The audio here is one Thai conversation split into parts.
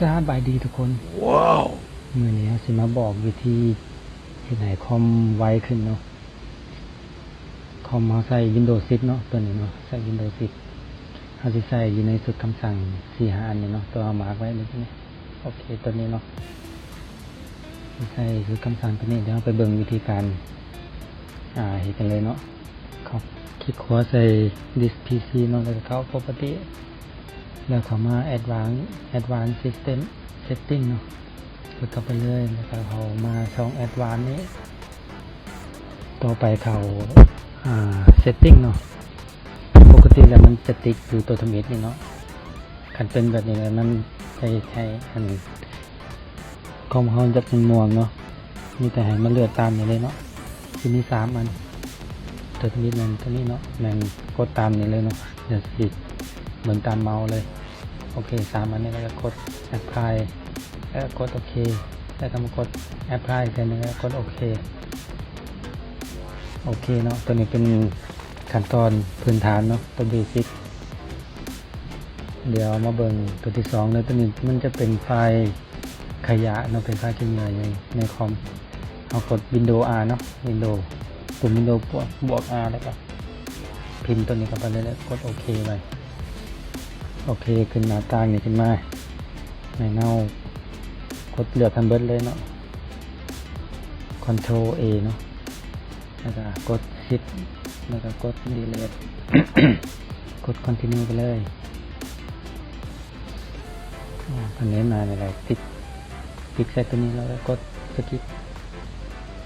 สบายดีทุกคน ว้าวมือนี้สิมาบอกวิธีเฮ็ดให้คอมไวขึ้นเนาะคอมเขาใส่ Windows 10 เนาะตัวนี้เนาะใส่ Windows 10เขาสิใส่อยู่ในสุดคำสั่ง4 5อันนี้เนาะตัวเอามาร์กไว้เลยนี่โอเคตัวนี้เนาะใส่สุดคำสั่งตัวนี้เดี๋ยวเราไปเบิ่งวิธีการ อ่าเฮ็ดกันเลยเนาะเขาคลิกขวาใส่ Disk PC เนาะแล้วก็เข้า Property แล้วเข้ามา Advanced Advanced System Setting เนาะกดเข้าไปเลยแล้วก็เขามาช่อง Advanced นี้ ต่อไปเขาอ่า Setting เนาะปกติแล้วมันจะติดอยู่ตัวทมิดนี่เนาะคันเป็นแบบนี้แล้วมันใช้ใช้อันคอมเขาจะเป็นม่วงเนาะมีแต่ให้มันเลือดตามนี่เลยเนาะทีนี้สามอันตัวทมิดมันตัวนี้เนาะมันกดตามนี่เลยเนาะเดี๋ยวสิ เหมือนตามเมาเลย โอเคสามอันนี้แล้วก็กด apply แล้วกดโอเค แล้วก็มากด apply อีกทีหนึงแล้วก็กดโอเค โอเคเนาะ ตัวนี้เป็นขั้นตอนพื้นฐานเนาะ ตัวเบสิกเดี๋ยวมาเบิ่งตัวที่สองเลยตัวนี้มันจะเป็นไฟล์ขยะเนาะเป็นไฟล์ที่มีในในคอมเอากด Windows R เนาะ Windows ปุ่ม Windows บวกบวก R แล้วก็พิมพ์ตัวนี้เข้าไปเลยแล้วกดโอเคไป โอเคขึ้นหน้าต่างนี่ขึ้นมาในเน่ากดเลือกทันเบิดเลยเนาะ Ctrl A เนาะแล้วก็กด Shift แล้วก็กด Delete กด Continue ไปเลยอันนี้มาอะไรติ๊กติ๊กใส่ตัวนี้แล้วก็กด Skip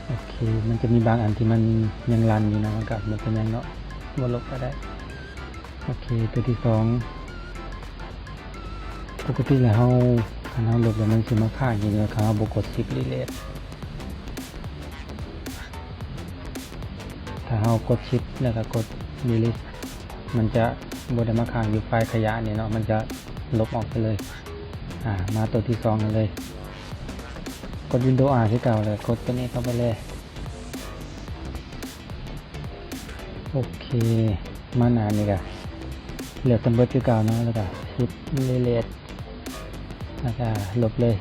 โอเค มันจะมีบางอันที่มันยังรันอยู่นะมันกับมันเป็นยังเนาะบนลบก็ได้ โอเค ตัวที่สอง ปกติแล้วเราคันเราลบแล้วมันสิมาค่าอย่างเดียวครับบกดสิบลิเลตถ้าเรากดชิปแล้วก็กดลิลิสมันจะบดมาค้างอยู่ไฟขยะเนี่ยเนาะมันจะลบออกไปเลย อ่า มาตัวที่สองกันเลย กด Windows R ที่เก่าเลยกดตัวนี้เข้าไปเลย โอเค มาหนานนี่กะ เหลือตันเบิร์ดที่เก่านะแล้วก็ชิปลิเลตแล้วก็ลบเลย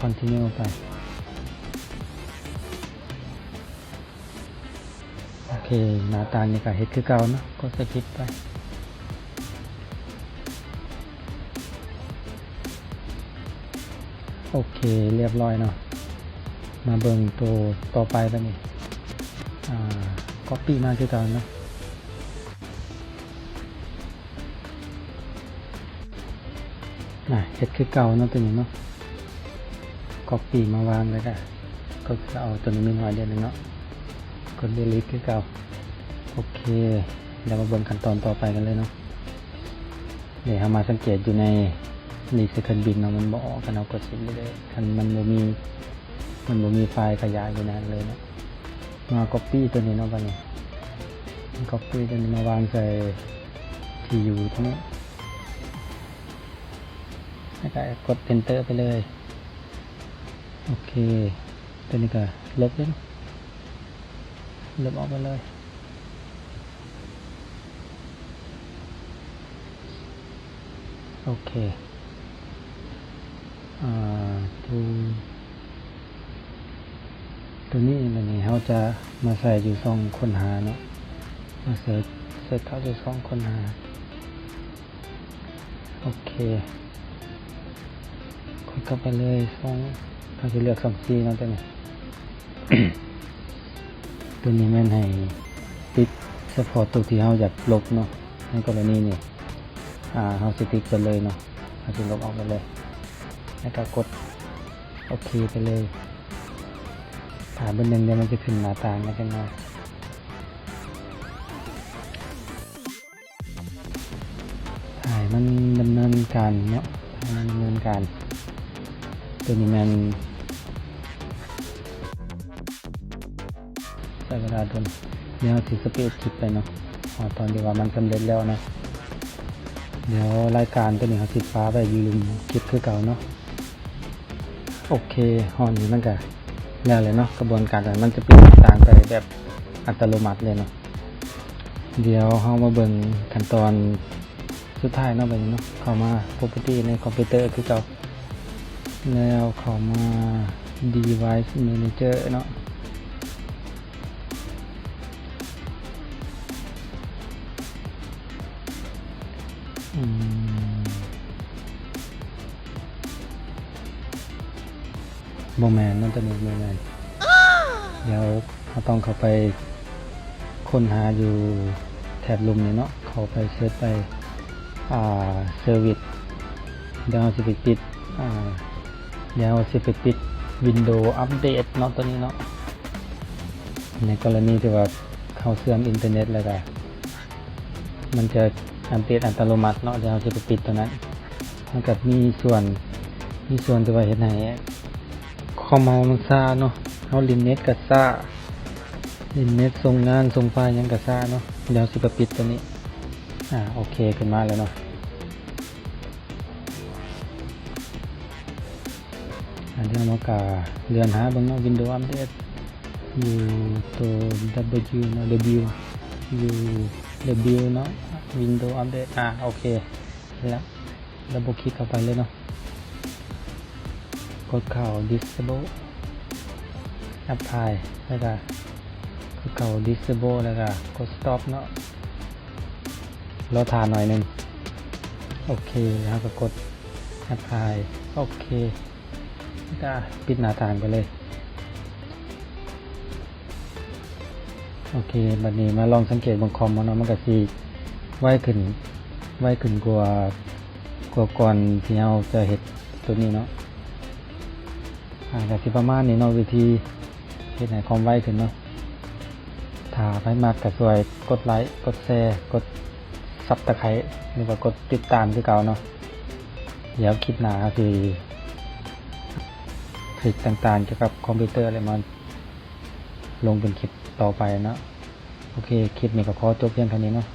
continue ไป โอเค หน้าตานี่ก็เฮ็ดคือเก่านะก็สกิปไปโอเค เรียบร้อยเนาะ มาเบิ่งตัวต่อไปแล้วนี่อ่า copy มาคือเก่านะ น่ะเฮ็ดคือเก่าเนาะตัวนี้เนาะก็ปีมาวางเลยค่ะก็จะเอาตัวนี้มีหน้อยเดียวนึงเนาะกดเดลิทคือเก่าโอเคเดี๋ยวมาเบิ่งขั้นตอนต่อไปกันเลยเนาะเดี๋ยวเรามาสังเกตอยู่ในรีเซคันบินเนาะมันบอกกันเอากดสิบเลยคันมันบ่มีมันบ่มีไฟล์ขยายอยู่นั้นเลยเนาะมา copy ตัวนี้เนาะบัดนี้ copy ตัวนี้มาวางใส่ที่อยู่ตรงนี้ แล้วก็กด enter ไปเลย โอเค ตัวนี้ก็ลบเลยเนลบออกไปเลยโอเค อ่า ตัว ตัวนี้มันนี่เขาจะมาใส่อยู่ช่องค้นหาเนาะ มาเสิร์ชเสิร์ชเข้าสู่ช่องค้นหา โอเค เข้าไปเลยสองเขาจะเลือกสองซีนาะตัวนี้ตัวนี้แม่นให้ติดเฉพาะตัวที่เราอยากลบเนาะในกรณีนี้อ่าเราสิติดไปเลยเนาะเราจะลบออกไปเลย แล้วก็กดโอเคไปเลยถามเบนหนึ่งเดี๋ยวมันจะขึ้นหน้าต่างนะกันมาถ่ายมันดำเนินการเนาะดำเนินการ ตัวนี้มันใช้เวลาโดนเดี๋ยวถือสปีดคลิปไปเนาะอตอนที่ว่ามันสำเร็จแล้วนะ เดี๋ยวรายการตัวนี้เขาติดฟ้าไปยืมคลิปคือเก่าเนาะโอเคหอนนี้มันก็แล้วเลยเนาะกระบวนการมันจะเปลี่ยนต่างไปแบบอัตโนมัติเลยเนาะเดี๋ยวเรามาเบิ่งขั้นตอนสุดท้ายเนาะแบบนี้เนาะเข้ามา property ในคอมพิวเตอร์คือเก่า แล้วเข้ามา device manager เนาะอืมโมแมนนั่นตัวนี้โมแมนเดี๋ยวเราต้องเข้าไปค้นหาอยู่แถบลุมนี้เนาะเข้าไปเซิร์ชไป อ่าเซอร์วิสเดี๋ยวเราจะไปปิด อ่า เดี๋ยวเราจะไปปิดวินโดว์อัปเดตเนาะตัวนี้เนาะในกรณีที่ว่าเข้าเสื่อมอินเทอร์เน็ตแล้วก็มันจะอัปเดตอัตโนมัติเนาะเดี๋ยวเราจะไปปิดตัวนั้นมันก็มีส่วนมีส่วนที่ว่าเห็นไหนคอมเมามันซาเนาะเอาลินเน็ตกับซาลินเน็ตส่งงานส่งไฟล์ยังกับซาเนาะเดี๋ยวสิไปปิดตัวนี้อ่าโอเคขึ้นมาแล้วเนาะ เรามากาเรียนหาบางเนาะ Windows Update อยู่ตัว W เนาะ W อยู่ W เนาะ Windows Update อ่าโอเค แล้วดับเบิลคลิกเข้าไปเลยเนาะ กดเข้า Disable Apply แล้วก็กดเข้า Disable แล้วก็กด Stop เนาะรอทานหน่อยหนึง โอเคแล้วก็กด Apply โอเค ก็ปิดหน้าต่างไปเลย โอเค บัดนี้มาลองสังเกตบนคอมมันเนาะมันก็สิไวขึ้น ไวขึ้นกว่ากว่าก่อนที่เราจะเห็ดตัวนี้เนาะอาแต่สิประมาณนี้เนาะวิธีเฮ็ดให้ความไวขึ้นเนาะถ้าไปมากก็สวยกดไลค์ กดแชร์ กดซับตะไคร้หรือว่ากดติดตามคือเก่าเนาะ เดี๋ยวคลิปหน้าคือ คลิกต่างๆเกี่ยวกับคอมพิวเตอร์อะไรมาลงเป็นคลิปต่อไปนะ โอเค คลิปนี้ก็ขอจบเพียงเท่านี้เนาะ